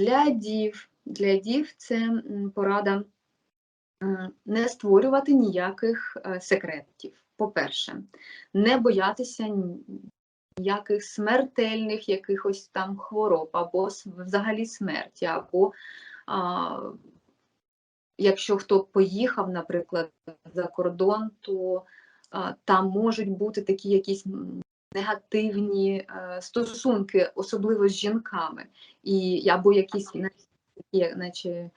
Для дів, для дів це порада не створювати ніяких е, секретів. По-перше, не боятися ніяких смертельних якихось там хвороб, або взагалі смерті, або а, якщо хто поїхав, наприклад, за кордон, то а, там можуть бути такі якісь негативні е, стосунки, особливо з жінками, і або якісь такі, наче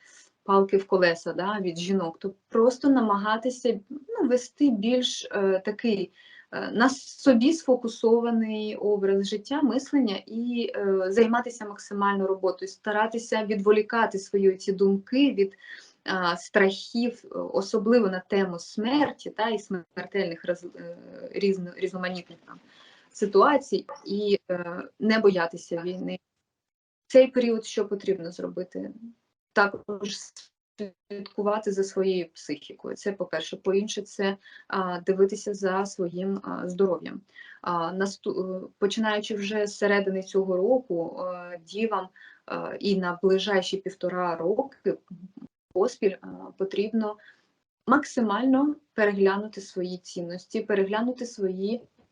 палки в колеса да, від жінок, то просто намагатися ну, вести більш е, такий е, на собі сфокусований образ життя, мислення і е, займатися максимально роботою, старатися відволікати свої ці думки від а, страхів, е, особливо на тему смерті та і смертельних роз, е, різно, різноманітних там, ситуацій, і е, не боятися війни. Цей період що потрібно зробити? Також слідкувати за своєю психікою. Це по-перше. По-інше, це а, дивитися за своїм а, здоров'ям. А, насту... е, Починаючи вже з середини цього року, е, дівам е, і на ближайші півтора роки поспіль а, потрібно максимально переглянути свої цінності, переглянути свої а,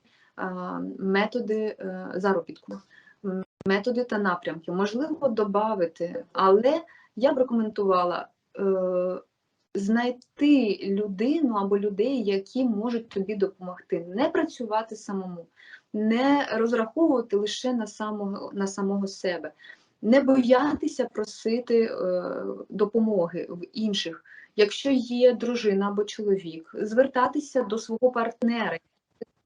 методи е, заробітку, методи та напрямки. Можливо, додати, але я б рекомендувала е, знайти людину або людей, які можуть тобі допомогти, не працювати самому, не розраховувати лише на самого, на самого себе, не боятися просити е, допомоги в інших. Якщо є дружина або чоловік, звертатися до свого партнера,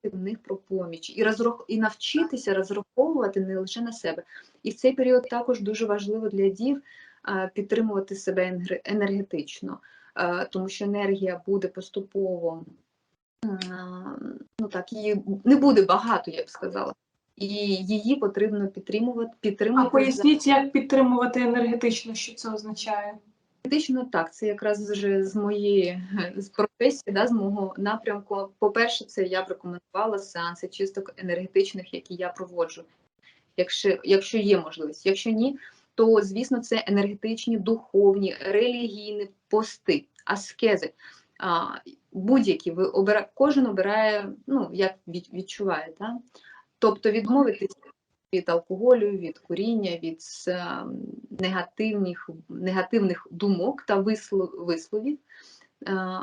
в них про поміч і розрах... і навчитися розраховувати не лише на себе. І в цей період також дуже важливо для дів підтримувати себе енергетично, тому що енергія буде поступово, ну так, її не буде багато, я б сказала. І її потрібно підтримувати, А підтримувати поясніть, як підтримувати енергетично, що це означає? Фактично так, це якраз вже з моєї е, з професії, да, з мого напрямку. По-перше, це я б рекомендувала сеанси чисток енергетичних, які я проводжу, якщо, якщо є можливість. Якщо ні, то звісно це енергетичні, духовні, релігійні пости, аскези. А, будь-які ви обира... кожен обирає, ну як відчуває, да? тобто відмовитися від алкоголю, від куріння, від е, негативних, негативних думок та висловів. Е,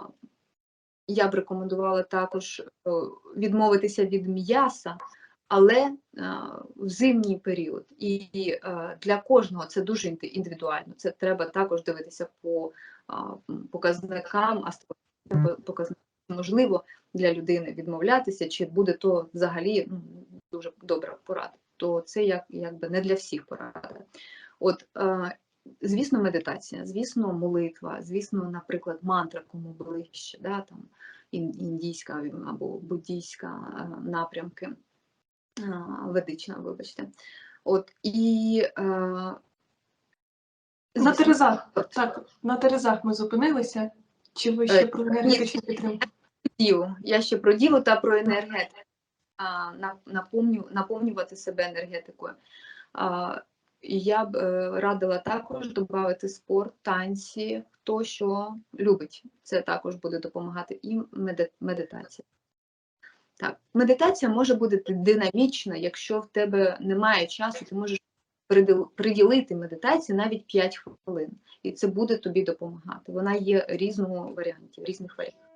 Я б рекомендувала також е, відмовитися від м'яса, але в зимній період. І для кожного це дуже індивідуально. Це треба також дивитися по показникам, астрологічним показникам. Можливо, для людини відмовлятися, чи буде то взагалі ну, дуже добра порада. То це як, якби не для всіх порада. От, е, звісно, медитація, звісно, молитва, звісно, наприклад, мантра, кому ближче, да, там, індійська або буддійська е, напрямки, ведична, вибачте. От, і, е, На Терезах, так, на Терезах ми зупинилися. Чи ви ще Е, про енергетичну підтримку? Я ще про діву та про енергетику. Наповнювати себе енергетикою. Я б е, радила також додати спорт, танці, хто що любить. Це також буде допомагати і медитація. Так, медитація може бути динамічна, якщо в тебе немає часу, ти можеш приділити медитації навіть 5 хвилин, і це буде тобі допомагати. Вона є різного варіантів, різних варіантів.